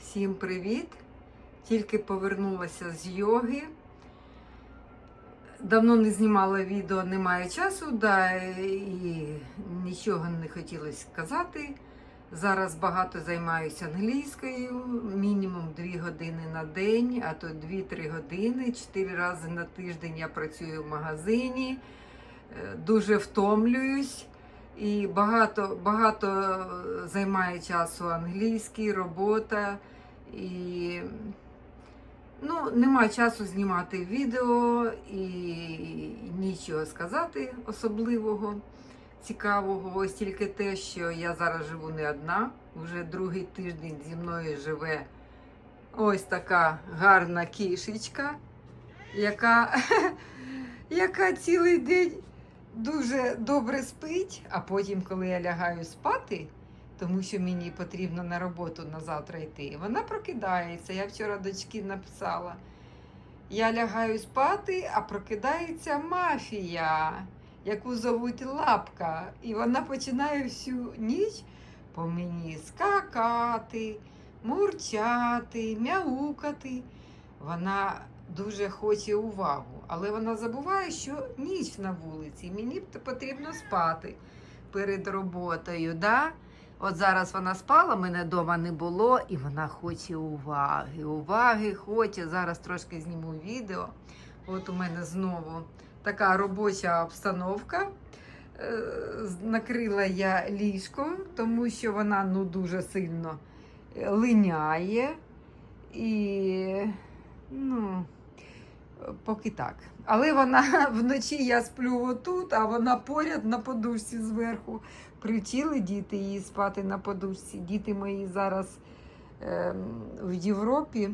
Всім привіт! Тільки повернулася з йоги. Давно не знімала відео, немає часу, да, і нічого не хотілося сказати. Зараз багато займаюся англійською, мінімум 2 години на день, а то 2-3 години. 4 рази на тиждень я працюю в магазині, Е, дуже втомлююсь. І багато, багато займає часу англійський, робота. І ну, нема часу знімати відео і нічого сказати особливого, цікавого. Ось тільки те, що я зараз живу не одна. Вже другий тиждень зі мною живе ось така гарна кішечка, яка, яка цілий день дуже добре спить, а потім, коли я лягаю спати, тому що мені потрібно на роботу на завтра йти, вона прокидається. Я вчора дочки написала. Я лягаю спати, а прокидається мафія, яку зовуть лапка. І вона починає всю ніч по мені скакати, мурчати, мяукати. Вона дуже хоче увагу, але вона забуває, що ніч на вулиці, мені потрібно спати перед роботою. Да? От зараз вона спала, мене вдома не було, і вона хоче уваги. Уваги хоче. Зараз трошки зніму відео. От у мене знову така робоча обстановка. Е, Накрила я ліжко, тому що вона ну, дуже сильно линяє. І ну, поки так. Але вона вночі я сплю отут, а вона поряд на подушці зверху. Привчили діти її спати на подушці. Діти мої зараз ем, в Європі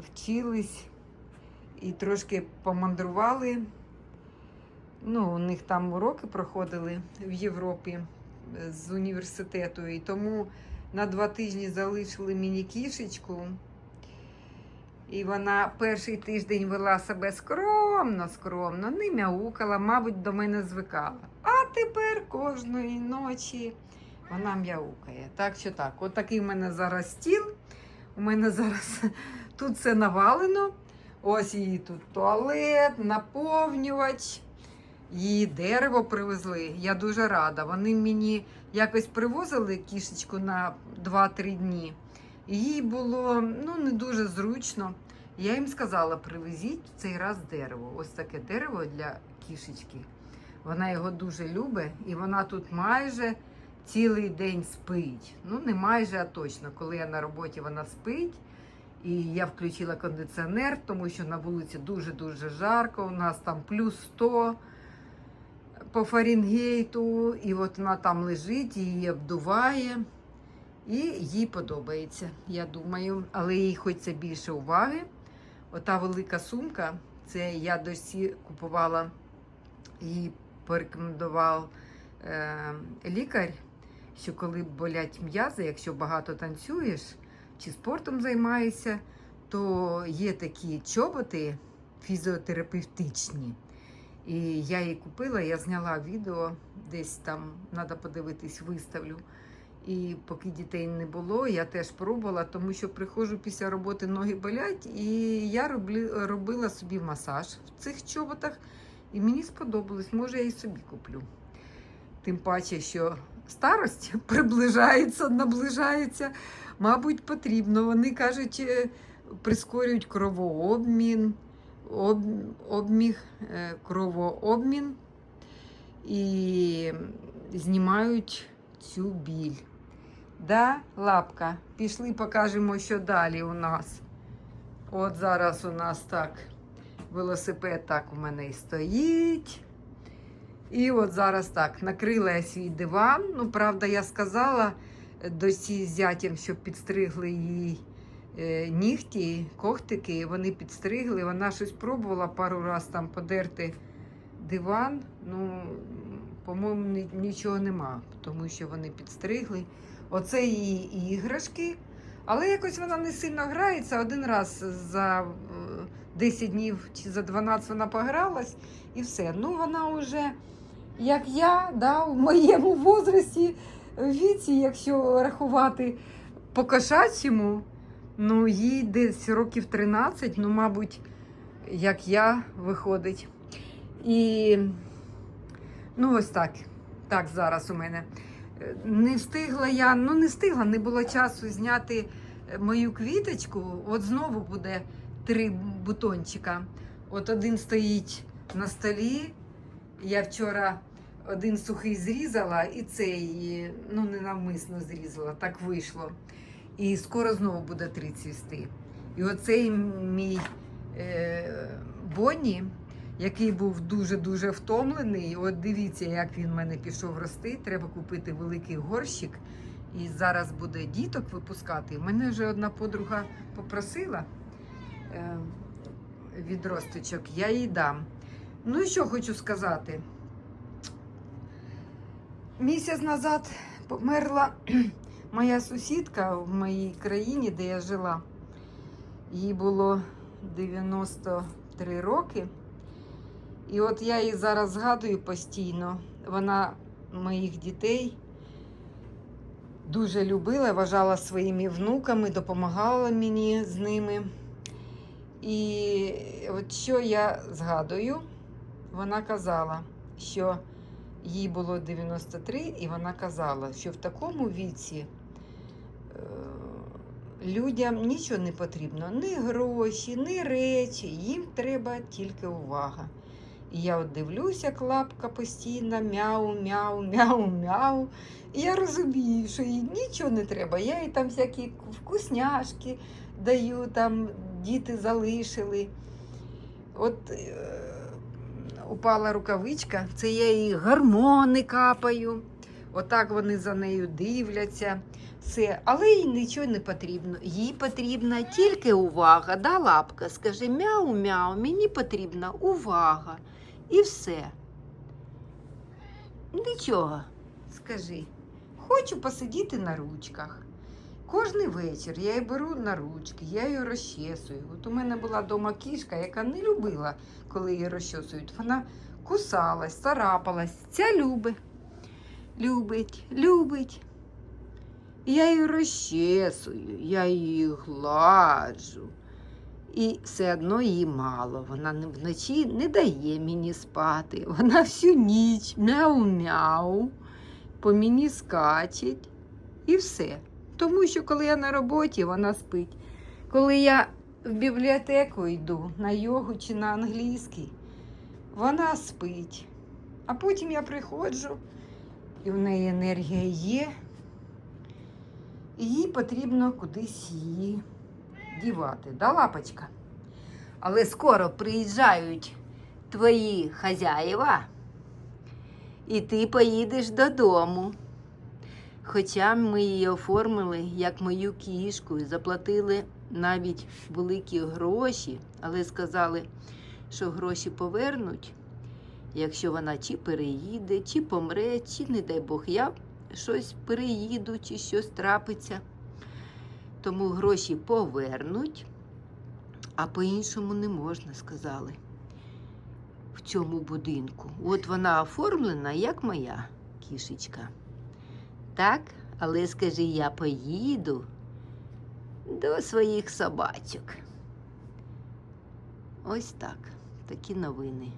вчились і трошки помандрували. Ну, у них там уроки проходили в Європі е, з університету. І тому на два тижні залишили мені кішечку. І вона перший тиждень вела себе скромно, скромно, не мяукала, мабуть, до мене звикала. А тепер кожної ночі вона м'яукає. Так що так, от такий в мене зараз стіл. У мене зараз тут все навалено. Ось її тут туалет, наповнювач. Її дерево привезли. Я дуже рада. Вони мені якось привозили кішечку на 2-3 дні. Їй було ну, не дуже зручно. Я їм сказала, привезіть в цей раз дерево. Ось таке дерево для кішечки. Вона його дуже любить, і вона тут майже цілий день спить. Ну, не майже, а точно. Коли я на роботі, вона спить. І я включила кондиціонер, тому що на вулиці дуже-дуже жарко. У нас там плюс 100 по Фаренгейту. І от вона там лежить, її обдуває. І їй подобається, я думаю, але їй хочеться більше уваги. Ота велика сумка, це я досі купувала, їй порекомендував е, лікар, що коли болять м'язи, якщо багато танцюєш чи спортом займаєшся, то є такі чоботи фізіотерапевтичні. І я її купила, я зняла відео, десь там треба подивитись, виставлю. І поки дітей не було, я теж пробувала, тому що приходжу після роботи, ноги болять, і я роблі, робила собі масаж в цих чоботах, і мені сподобалось, може, я і собі куплю. Тим паче, що старость приближається, наближається, мабуть, потрібно. Вони кажуть, е, прискорюють кровообмін, об, обміг, е, кровообмін і знімають цю біль. Да, лапка? Пішли, покажемо, що далі у нас. От зараз у нас так велосипед так у мене і стоїть. І от зараз так, накрила я свій диван. Ну, правда, я сказала досі зятям, щоб підстригли їй е, нігті, когтики, вони підстригли. Вона щось пробувала пару разів там подерти диван. Ну, по-моєму, нічого нема, тому що вони підстригли. Оце її іграшки. Але якось вона не сильно грається. Один раз за е, 10 днів чи за 12 вона погралась і все. Ну, вона вже, як я, да, в моєму возрасті, віці, якщо рахувати по кошачому, Ну, їй десь років 13, ну, мабуть, як я виходить. І ну, ось так. Так зараз у мене. Не встигла я, ну не встигла, не було часу зняти е, мою квіточку. От знову буде три бутончика. От один стоїть на столі. Я вчора один сухий зрізала, і цей, ну, ненавмисно зрізала, так вийшло. І скоро знову буде три цвісти. І оцей мій е, Бонні, який був дуже-дуже втомлений. От дивіться, як він в мене пішов рости. Треба купити великий горщик. І зараз буде діток випускати. Мене вже одна подруга попросила е, відросточок, я їй дам. Ну і що хочу сказати. Місяць назад померла моя сусідка в моїй країні, де я жила. Їй було 93 роки. І от я її зараз згадую постійно. Вона моїх дітей дуже любила, вважала своїми внуками, допомагала мені з ними. І от що я згадую, вона казала, що їй було 93, і вона казала, що в такому віці е, людям нічого не потрібно, ні гроші, ні речі, їм треба тільки увага. І я от дивлюся, клапка постійно мяу, мяу, мяу, мяу. І я розумію, що їй нічого не треба. Я їй там всякі вкусняшки даю, там діти залишили. От е, упала рукавичка, це я їй гормони капаю. Отак вони за нею дивляться. Все, але їй нічого не потрібно. Їй потрібна тільки увага. Да, лапка, скажи мяу-мяу, мені потрібна увага. І все. Нічого, скажи. Хочу посидіти на ручках. Кожний вечір я її беру на ручки, я її розчесую. От у мене була вдома кішка, яка не любила, коли її розчесують. Вона кусалась, царапалась. Ця любить. Любить, любить. Я її розчесую, я її гладжу. І все одно їй мало. Вона вночі не дає мені спати. Вона всю ніч мяу-мяу, по мені скачить і все. Тому що коли я на роботі, вона спить. Коли я в бібліотеку йду на йогу чи на англійський, вона спить. А потім я приходжу, і в неї енергія є. І їй потрібно кудись її дівати, да, лапочка? Але скоро приїжджають твої хазяїва, і ти поїдеш додому. Хоча ми її оформили як мою кішку і заплатили навіть великі гроші, але сказали, що гроші повернуть, якщо вона чи переїде, чи помре, чи, не дай Бог, я щось переїду, чи щось трапиться. Тому гроші повернуть, а по-іншому не можна, сказали. В цьому будинку. От вона оформлена, як моя кішечка. Так, але скажи, я поїду до своїх собачок. Ось так. Такі новини.